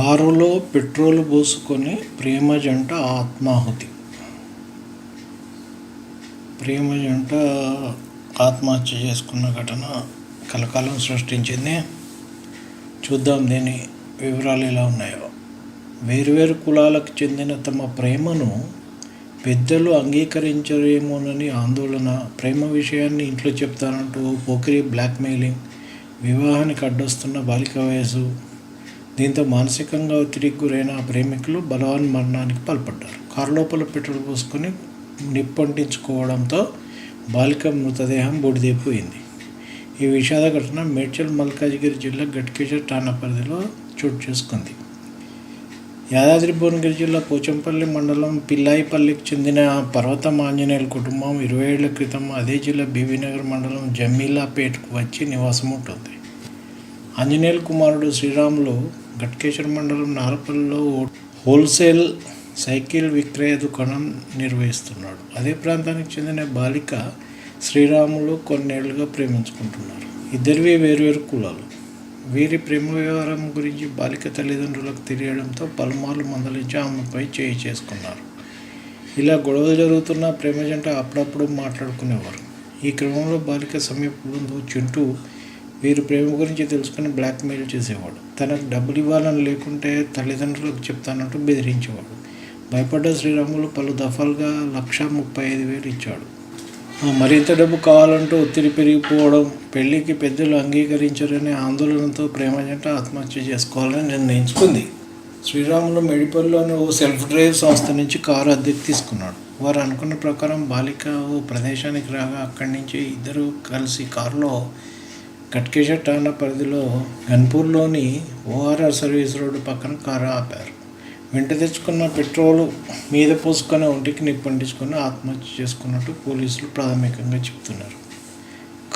కారులో పెట్రోల్ పోసుకొని ప్రేమ జంట ఆత్మాహుతి. ప్రేమ జంట ఆత్మహత్య చేసుకున్న ఘటన కలకాలం సృష్టించింది. చూద్దాం దీని వివరాలు ఎలా ఉన్నాయో. వేరువేరు కులాలకు చెందిన తమ ప్రేమను పెద్దలు అంగీకరించరేమోనని ఆందోళన ప్రేమ విషయాన్ని ఇంట్లో చెప్తానంటూ పోకిరి బ్లాక్మెయిలింగ్ వివాహానికి అడ్డొస్తున్న బాలిక వయసు దీంతో మానసికంగా ఒత్తిడికి గురైన ఆ ప్రేమికులు బలవాన్ మరణానికి పాల్పడ్డారు. కారు లోపల పెట్రోల్ పోసుకొని నిప్పంటించుకోవడంతో బాలిక మృతదేహం బూడిదైపోయింది. ఈ విషాద ఘటన మేడ్చల్ మల్కాజ్గిరి జిల్లా గట్కేశ్వర్ ఠాణా పరిధిలో చోటు చేసుకుంది. యాదాద్రి భువనగిరి జిల్లా పోచంపల్లి మండలం పిల్లాయిపల్లికి చెందిన పర్వతం ఆంజనేయుల కుటుంబం ఇరవై ఏళ్ళ క్రితం అదే జిల్లా బీబీనగర్ మండలం జమీలాపేటకు వచ్చి నివాసం ఉంటుంది ఆంజనేయుల కుమారుడు శ్రీరాములు ఘట్కేశ్వర మండలం నారపల్లిలో హోల్సేల్ సైకిల్ విక్రయ దుకాణం నిర్వహిస్తున్నాడు. అదే ప్రాంతానికి చెందిన బాలిక శ్రీరాములు కొన్నేళ్ళుగా ప్రేమించుకుంటున్నారు. ఇద్దరివి వేరువేరు కులాలు. వీరి ప్రేమ వ్యవహారం గురించి బాలిక తల్లిదండ్రులకు తెలియడంతో పలుమార్లు మందలించి ఆమెపై చేయి చేసుకున్నారు. ఇలా గొడవలు జరుగుతున్న ప్రేమ జంట అప్పుడప్పుడు మాట్లాడుకునేవారు. ఈ క్రమంలో బాలిక సమీప బంధువు చింటూ వీరు ప్రేమ గురించి తెలుసుకుని బ్లాక్మెయిల్ చేసేవాడు. తనకు డబ్బులు ఇవ్వాలని లేకుంటే తల్లిదండ్రులకు చెప్తానంటూ బెదిరించేవాడు. భయపడ్డ శ్రీరాములు పలు దఫాలుగా లక్ష ముప్పై ఐదు వేలు ఇచ్చాడు. మరింత డబ్బు కావాలంటూ ఒత్తిడి పెరిగిపోవడం పెళ్ళికి పెద్దలు అంగీకరించారనే ఆందోళనతో ప్రేమ జంట ఆత్మహత్య చేసుకోవాలని నిర్ణయించుకుంది. శ్రీరాములు మెడిపల్లిలోని ఓ సెల్ఫ్ డ్రైవ్ సంస్థ నుంచి కారు అద్దెకు తీసుకున్నాడు. వారు అనుకున్న ప్రకారం బాలిక ఓ ప్రదేశానికి రాగా అక్కడి నుంచి ఇద్దరు కలిసి కారులో కట్కేశ్వర్ ఠాణా పరిధిలో గన్పూర్లోని ఓఆర్ఆర్ సర్వీస్ రోడ్డు పక్కన కారు ఆపారు. వెంట తెచ్చుకున్న పెట్రోల్ మీద పోసుకొని ఒంటికి నిప్పంటించుకొని ఆత్మహత్య చేసుకున్నట్టు పోలీసులు ప్రాథమికంగా చెప్తున్నారు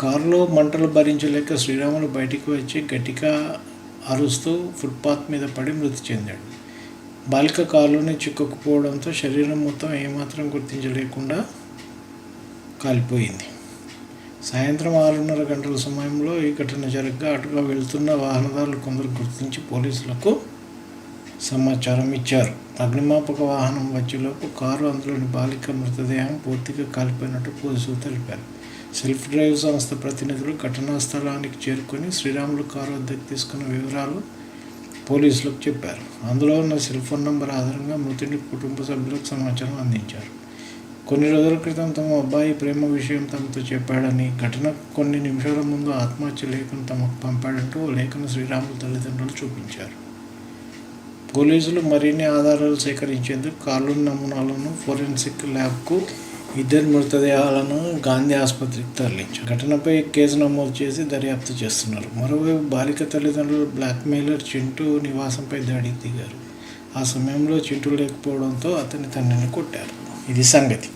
కారులో మంటలు భరించలేక శ్రీరాములు బయటికి వచ్చి గట్టిగా అరుస్తూ ఫుట్పాత్ మీద పడి మృతి చెందాడు. బాలిక కారులోనే చిక్కుకుపోవడంతో శరీరం మొత్తం ఏమాత్రం గుర్తించలేకుండా కాలిపోయింది. సాయంత్రం ఆరున్నర గంటల సమయంలో ఈ ఘటన జరగ్గా అటుగా వెళ్తున్న వాహనదారులు కొందరు గుర్తించి పోలీసులకు సమాచారం ఇచ్చారు. అగ్నిమాపక వాహనం వచ్చేలోపు కారు అందులోని బాలిక మృతదేహం పూర్తిగా కాలిపోయినట్టు పోలీసులు తెలిపారు. సెల్ఫ్ డ్రైవ్ సంస్థ ప్రతినిధులు ఘటనా స్థలానికి చేరుకొని శ్రీరాములు కారు వద్దకు తీసుకున్న వివరాలు పోలీసులకు చెప్పారు. అందులో ఉన్న సెల్ ఫోన్ నంబర్ ఆధారంగా మృతుడి కుటుంబ సభ్యులకు సమాచారం అందించారు. కొన్ని రోజుల క్రితం తమ అబ్బాయి ప్రేమ విషయం తమతో చెప్పాడని ఘటన కొన్ని నిమిషాల ముందు ఆత్మహత్య లేఖను తమకు పంపాడంటూ ఓ లేఖను శ్రీరాములు తల్లిదండ్రులు చూపించారు. పోలీసులు మరిన్ని ఆధారాలు సేకరించేందుకు కాళ్ళు నమూనాలను ఫోరెన్సిక్ ల్యాబ్కు ఇద్దరు మృతదేహాలను గాంధీ ఆసుపత్రికి తరలించారు. ఘటనపై కేసు నమోదు చేసి దర్యాప్తు చేస్తున్నారు. మరోవైపు బాలిక తల్లిదండ్రులు బ్లాక్మెయిలర్ చింటూ నివాసంపై దాడికి దిగారు. ఆ సమయంలో చింటూ లేకపోవడంతో అతని తండ్రిని కొట్టారు. ఇది సంగతి